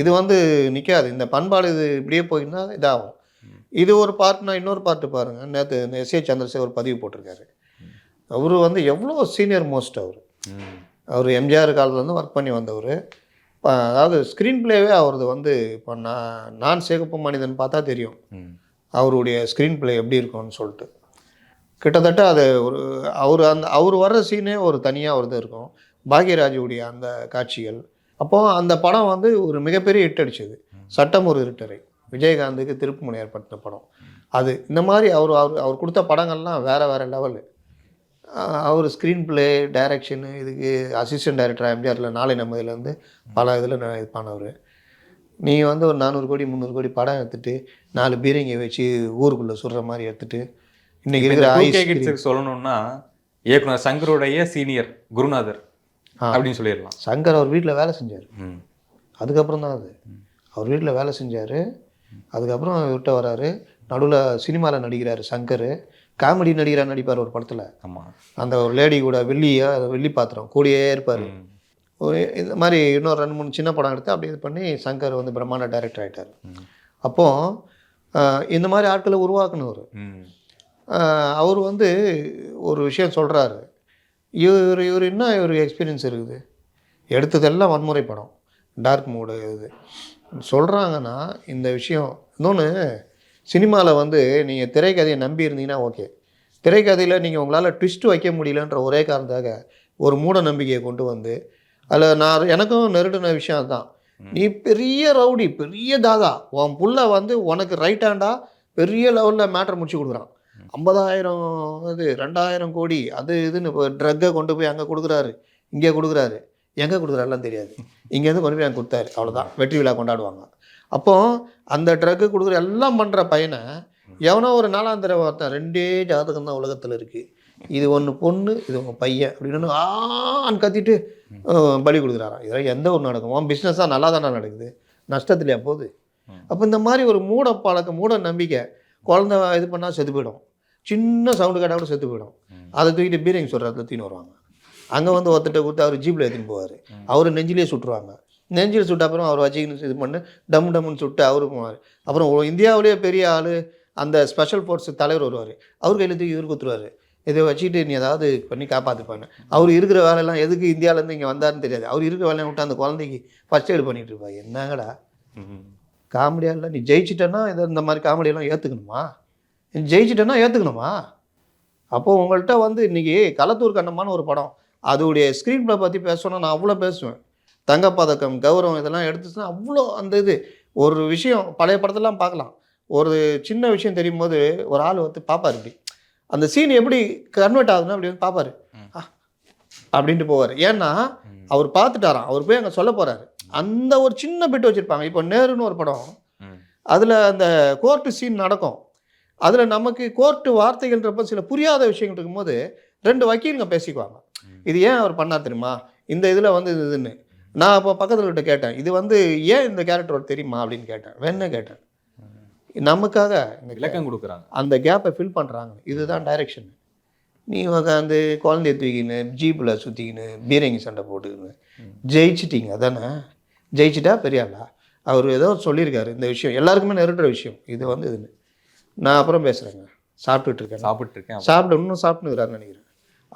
Speaker 3: இது வந்து நிற்காது இந்த பண்பாடு இது இப்படியே போயிருந்தா இதாகும். இது ஒரு பார்ட்னா இன்னொரு பார்ட்டு பாருங்கள் நேற்று இந்த எஸ் ஏ சந்திரசேகர் பதிவு போட்டிருக்காரு. அவர் வந்து எவ்வளோ சீனியர் மோஸ்ட் அவர். அவர் எம்ஜிஆர் காலத்துலேருந்து ஒர்க் பண்ணி வந்தவர். அதாவது ஸ்க்ரீன் பிளேவே அவரது வந்து இப்போ நான் நான் சேகப்பு மனிதன் பார்த்தா தெரியும். அவருடைய ஸ்க்ரீன் பிளே எப்படி இருக்கும்னு சொல்லிட்டு. கிட்டத்தட்ட அது ஒரு அவர் அந்த அவர் வர்ற சீனே ஒரு தனியாக ஒரு இது இருக்கும். பாக்யராஜுடைய அந்த காட்சிகள். அப்போ அந்த படம் வந்து ஒரு மிகப்பெரிய ஹிட் அடிச்சது. சட்டம் ஒரு இருட்டரை விஜயகாந்துக்கு திருப்புமுனை ஏற்பட்ட படம். அது இந்த மாதிரி அவர் அவர் அவர் கொடுத்த படங்கள்லாம் வேறு வேறு லெவலு அவர் ஸ்க்ரீன் பிளே டைரக்ஷனு இதுக்கு அசிஸ்டன்ட் டைரக்டர் எம்ஜிஆரில் நாளை நம்மதுலேருந்து பல இதில் இது பண்ணவர் நீ வந்து ஒரு நானூறு கோடி முந்நூறு கோடி படம் எடுத்துட்டு நாலு பீரங்கி வச்சு ஊருக்குள்ளே சுடுற மாதிரி எடுத்துட்டு இன்னைக்கு இருக்கிற
Speaker 2: இந்த 2K
Speaker 3: ஐஸ்
Speaker 2: கிட்ஸுக்கு சொல்லணும்னா இயக்குனர் சங்கருடைய சீனியர் குருநாதர். அப்படின்னு சொல்லிடலாம்.
Speaker 3: சங்கர் அவர் வீட்டில் வேலை செஞ்சார். அதுக்கப்புறம் தான் அது. அவர் வீட்டில் வேலை செஞ்சார். அதுக்கப்புறம் இவர்கிட்ட வராரு. நடுவில் சினிமாவில் நடிக்கிறாரு சங்கர். காமெடி நடிகராக நடிப்பார் ஒரு படத்தில்.
Speaker 2: ஆமா.
Speaker 3: அந்த ஒரு லேடி கூட வெள்ளியா வெள்ளி பாத்திரம் கூடயே இருப்பார். ஒரு இந்த மாதிரி இன்னொரு ரெண்டு மூணு சின்ன படம் எடுத்து அப்படி இது பண்ணி சங்கர் வந்து பிரம்மாண்ட டைரக்டர் ஆகிட்டார். அப்போது இந்த மாதிரி ஆட்களை உருவாக்குனவர்.
Speaker 2: ம்.
Speaker 3: அவர் வந்து ஒரு விஷயம் சொல்கிறாரு இவர் இவர் என்ன இவருக்கு எக்ஸ்பீரியன்ஸ் இருக்குது? எடுத்ததெல்லாம் வன்முறை படம். டார்க் மூடு இது. சொல்கிறாங்கன்னா இந்த விஷயம் இன்னொன்று சினிமாவில் வந்து நீங்கள் திரைக்கதையை நம்பி இருந்தீங்கன்னா ஓகே திரைக்கதையில் நீங்கள் உங்களால் ட்விஸ்ட் வைக்க முடியலன்ற ஒரே காரணத்தாக ஒரு மூட நம்பிக்கையை கொண்டு வந்து அதில் நான் எனக்கும் நெருடின விஷயம் அதுதான். நீ பெரிய ரவுடி பெரிய தாதா உன் புள்ள வந்து உனக்கு ரைட் ஹேண்டா பெரிய லெவலில் மேட்டர் முடிச்சு கொடுக்குறான். ஐம்பதாயிரம் இது ரெண்டாயிரம் கோடி அது இதுன்னு இப்போ ட்ரக்கை கொண்டு போய் அங்கே கொடுக்குறாரு இங்கே கொடுக்குறாரு. எங்கே கொடுக்குறாருலாம் தெரியாது. இங்கேருந்து கொண்டு போய் அங்கே கொடுத்தாரு. அவ்வளோதான் வெற்றி விழா கொண்டாடுவாங்க. அப்போ அந்த ட்ரக்கு கொடுக்குற எல்லாம் பண்ணுற பையனை எவனோ ஒரு நாலாம் தடவை ஒருத்தன் ரெண்டே ஜாதகம் தான் உலகத்தில் இருக்குது இது ஒன்று பொண்ணு இது உங்கள் பையன் அப்படின்னு ஆன்னு கத்திட்டு பலி கொடுக்குறாராம். இதெல்லாம் எந்த ஒரு நடக்கும்? பிஸ்னஸாக நல்லா தானே நடக்குது. நஷ்டத்துலையா போகுது? அப்போ இந்த மாதிரி ஒரு மூட பழக்கம் மூட நம்பிக்கை குழந்தை இது பண்ணால் செத்து போயிடும். சின்ன சவுண்டு கேட்டால் கூட செத்து போயிடும். அதை தூக்கிட்டு பீரங்கி சொல்கிறத தூக்கின்னு வருவாங்க. அங்கே வந்து ஒருத்தட்ட கொடுத்து அவர் ஜீப்பில் ஏற்றின்னு போவார். அவர் நெஞ்சிலே சுட்டுருவாங்க. நெஞ்சில் சுட்ட அப்புறம் அவர் வச்சுக்கின்னு இது பண்ணி டம் டம்னு சுட்டு அவரு போவார். அப்புறம் இந்தியாவிலேயே பெரிய ஆள் அந்த ஸ்பெஷல் ஃபோர்ஸ் தலைவர் வருவார். அவர் கையில் தூக்கி இவர் கொடுத்துருவாரு இதை வச்சுக்கிட்டு நீ ஏதாவது பண்ணி காப்பாற்றுப்பாங்க அவர் இருக்கிற வேலையெல்லாம் எதுக்கு இந்தியாவிலேருந்து இங்கே வந்தாருன்னு தெரியாது. அவர் இருக்கிற வேலையை விட்டு அந்த குழந்தைக்கு ஃபர்ஸ்ட் எய்டு பண்ணிட்டு இருப்பாங்க என்னங்கடா. காமெடியாக இல்லை. நீ ஜெயிச்சிட்டேன்னா இதை இந்த மாதிரி காமெடியெல்லாம் ஏற்றுக்கணுமா நீ ஜெயிச்சிட்டேன்னா ஏற்றுக்கணுமா அப்போது உங்கள்கிட்ட வந்து இன்றைக்கி களத்தூர் கண்ணமான ஒரு படம். அதோடைய ஸ்க்ரீன் ப்ளே பற்றி பேசணும்னா நான் அவ்வளோ பேசுவேன். தங்கப்பதக்கம் கௌரவம் இதெல்லாம் எடுத்துச்சுன்னா அவ்வளோ அந்த இது. ஒரு விஷயம் பழைய படத்தெல்லாம் பார்க்கலாம். ஒரு சின்ன விஷயம் தெரியும் போது ஒரு ஆள் வந்து பார்ப்பார் இப்படி. அந்த சீன் எப்படி கன்வெர்ட் ஆகுதுன்னா அப்படி வந்து பார்ப்பாரு அப்படின்ட்டு போவார். ஏன்னா அவர் பார்த்துட்டாராம். அவர் போய் அங்கே சொல்ல போகிறாரு அந்த ஒரு சின்ன பிட் வச்சுருப்பாங்க. இப்போ நேருன்னு ஒரு படம். அதில் அந்த கோர்ட்டு சீன் நடக்கும். அதில் நமக்கு கோர்ட்டு வார்த்தைகள்ன்றப்ப சில புரியாத விஷயங்கள் இருக்கும்போது ரெண்டு வக்கீலுங்க பேசிக்குவாங்க. இது ஏன் அவர் பண்ணார் தெரியுமா? இந்த இதில் வந்து இது இதுன்னு. நான் அப்போ பக்கத்தில் கிட்ட கேட்டேன். இது வந்து ஏன் இந்த கேரக்டர் தெரியுமா? அப்படின்னு கேட்டேன். வேணா கேட்டேன். நமக்காக இந்த
Speaker 2: விளக்கம் கொடுக்குறாங்க.
Speaker 3: அந்த கேப்பை ஃபில் பண்ணுறாங்க இதுதான் டைரெக்ஷன் நீ உட்காந்து குழந்தைய தூக்கின்னு ஜீப்பில் சுற்றிக்கின்னு பீரங்கி சண்டை போட்டுக்கின்னு ஜெயிச்சிட்டீங்க. அதானே? ஜெயிச்சிட்டா பெரியாளா? அவர் ஏதோ சொல்லியிருக்காரு இந்த விஷயம். எல்லாருக்குமே நெருடுற விஷயம். இது வந்து இதுன்னு. நான் அப்புறம் பேசுகிறேங்க சாப்பிட்டுட்டு இருக்கேன்
Speaker 2: சாப்பிட்டு இருக்கேன்
Speaker 3: சாப்பிட இன்னும் சாப்பிட்டுக்கிறாருன்னு நினைக்கிறேன்.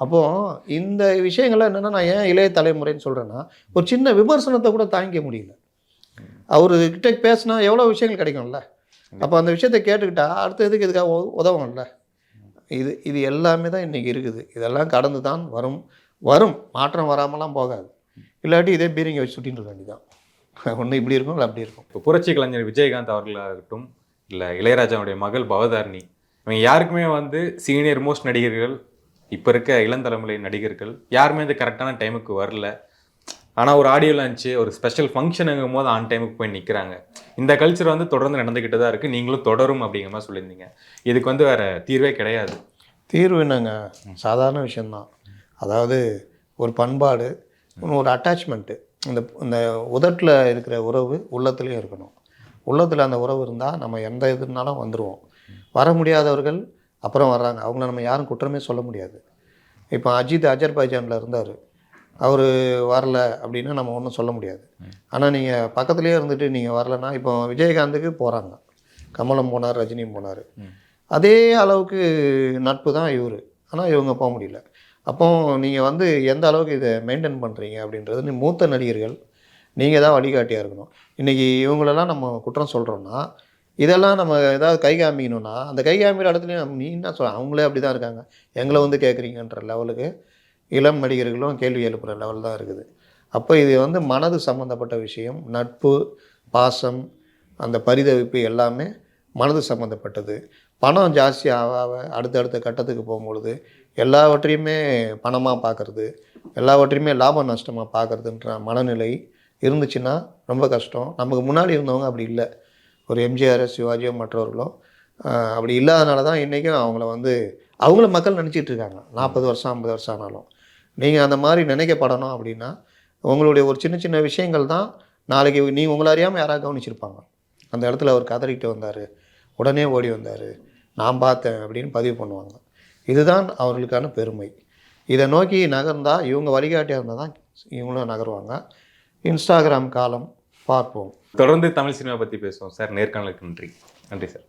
Speaker 3: அப்போது இந்த விஷயங்கள்லாம் என்னென்னா நான் ஏன் இளைய தலைமுறைன்னு சொல்கிறேன்னா ஒரு சின்ன விமர்சனத்தை கூட தாங்கிக்க முடியல. அவர்கிட்ட பேசினா எவ்வளோ விஷயங்கள் கிடைக்கும்ல? அப்போ அந்த விஷயத்தை கேட்டுக்கிட்டா அடுத்த இதுக்கு இதுக்காக உதவும்ல? இது இது எல்லாமே தான் இன்றைக்கி இருக்குது. இதெல்லாம் கடந்து தான் வரும். வரும். மாற்றம் வராமலாம் போகாது. இல்லாட்டி இதே பீரிங்கை வச்சு சுட்டின்னு இருக்க வேண்டியதான் ஒன்று இப்படி இருக்கும் இல்லை அப்படி இருக்கும்.
Speaker 2: இப்போ புரட்சி கலைஞர் விஜயகாந்த் அவர்களாக இருக்கட்டும் இல்லை இளையராஜாவுடைய மகள் பவதாரணி இவங்க யாருக்குமே வந்து சீனியர் மோஸ்ட் நடிகர்கள் இப்போ இருக்க இளந்தலைமுறை நடிகர்கள் யாருமே இந்த கரெக்டான டைமுக்கு வரல. ஆனால் ஒரு ஆடியோ லான்ச்சு ஒரு ஸ்பெஷல் ஃபங்க்ஷனுங்கும் போது ஆன் டைமுக்கு போய் நிற்கிறாங்க இந்த கல்ச்சர் வந்து தொடர்ந்து நடந்துக்கிட்டு தான் இருக்குது நீங்களும் தொடரும் அப்படிங்கிற மாதிரி சொல்லியிருந்தீங்க. இதுக்கு வந்து வேற தீர்வே கிடையாது.
Speaker 3: தீர்வு என்னங்க? சாதாரண விஷயந்தான் அதாவது ஒரு பண்பாடு ஒரு அட்டாச்மெண்ட்டு இந்த இந்த உதட்டில் இருக்கிற உறவு உள்ளத்துலேயும் இருக்கணும். உள்ளத்தில் அந்த உறவு இருந்தால் நம்ம எந்த இதுனாலும் வந்துடுவோம் வர முடியாதவர்கள் அப்புறம் வர்றாங்க. அவங்கள நம்ம யாரும் குற்றமே சொல்ல முடியாது. இப்போ அஜித் அஜர்பைஜானில் இருந்தார். அவர் வரல அப்படின்னா நம்ம ஒன்றும் சொல்ல முடியாது. ஆனால் நீங்கள் பக்கத்துலேயே இருந்துட்டு நீங்கள் வரலன்னா இப்போ விஜயகாந்துக்கு போகிறாங்க கமலம் போனார் ரஜினியும் போனார். அதே அளவுக்கு நட்பு தான் இவர். ஆனால் இவங்க போக முடியல. அப்போ நீங்கள் வந்து எந்த அளவுக்கு இதை மெயின்டைன் பண்ணுறீங்க அப்படின்றது நீ மூத்த நடிகர்கள் நீங்கள் தான் வழிகாட்டியாக இருக்கணும். இன்றைக்கி இவங்களெல்லாம் நம்ம குற்றம் சொல்கிறோன்னா இதெல்லாம் நம்ம ஏதாவது கை காமிக்கணும்னா அந்த கை காமிக்கிற இடத்துலையும் நீ என்ன சொல்ல அவங்களே அப்படி தான் இருக்காங்க. எங்களை வந்து கேட்குறீங்கன்ற லெவலுக்கு இளம் நடிகர்களும் கேள்வி எழுப்புகிற லெவல் தான் இருக்குது. அப்போ இது வந்து மனது சம்மந்தப்பட்ட விஷயம் நட்பு பாசம் அந்த பரிதவிப்பு எல்லாமே மனது சம்மந்தப்பட்டது பணம் ஜாஸ்தி ஆக ஆக அடுத்தடுத்த கட்டத்துக்கு போகும்பொழுது எல்லாவற்றையுமே பணமாக பார்க்குறது எல்லாவற்றையுமே லாப நஷ்டமாக பார்க்குறதுன்ற மனநிலை இருந்துச்சுன்னா ரொம்ப கஷ்டம். நமக்கு முன்னாடி இருந்தவங்க அப்படி இல்லை. ஒரு எம்ஜிஆர் சிவாஜியோ மற்றவர்களோ அப்படி இல்லாதனால தான் இன்றைக்கும் அவங்கள வந்து அவங்கள மக்கள் நினச்சிட்டு இருக்காங்க. நாற்பது வருஷம் ஐம்பது வருஷம் ஆனாலும். நீங்கள் அந்த மாதிரி நினைக்கப்படணும் அப்படின்னா உங்களுடைய ஒரு சின்ன சின்ன விஷயங்கள் தான் நாளைக்கு நீங்கள் உங்களை அறியாமல் யாராவது கவனிச்சிருப்பாங்க. அந்த இடத்துல அவர் கதறிக்கிட்டு வந்தார். உடனே ஓடி வந்தார். நான் பார்த்தேன் அப்படின்னு பதிவு பண்ணுவாங்க. இதுதான் அவர்களுக்கான பெருமை. இதை நோக்கி நகர்ந்தால் இவங்க வழிகாட்டியாக இருந்தால் தான் இவங்களும் நகருவாங்க. இன்ஸ்டாகிராம் காலம் பார்ப்போம்.
Speaker 2: தொடர்ந்து தமிழ் சினிமா பற்றி பேசுவோம். சார் நேர்காணலுக்கு நன்றி. நன்றி சார்.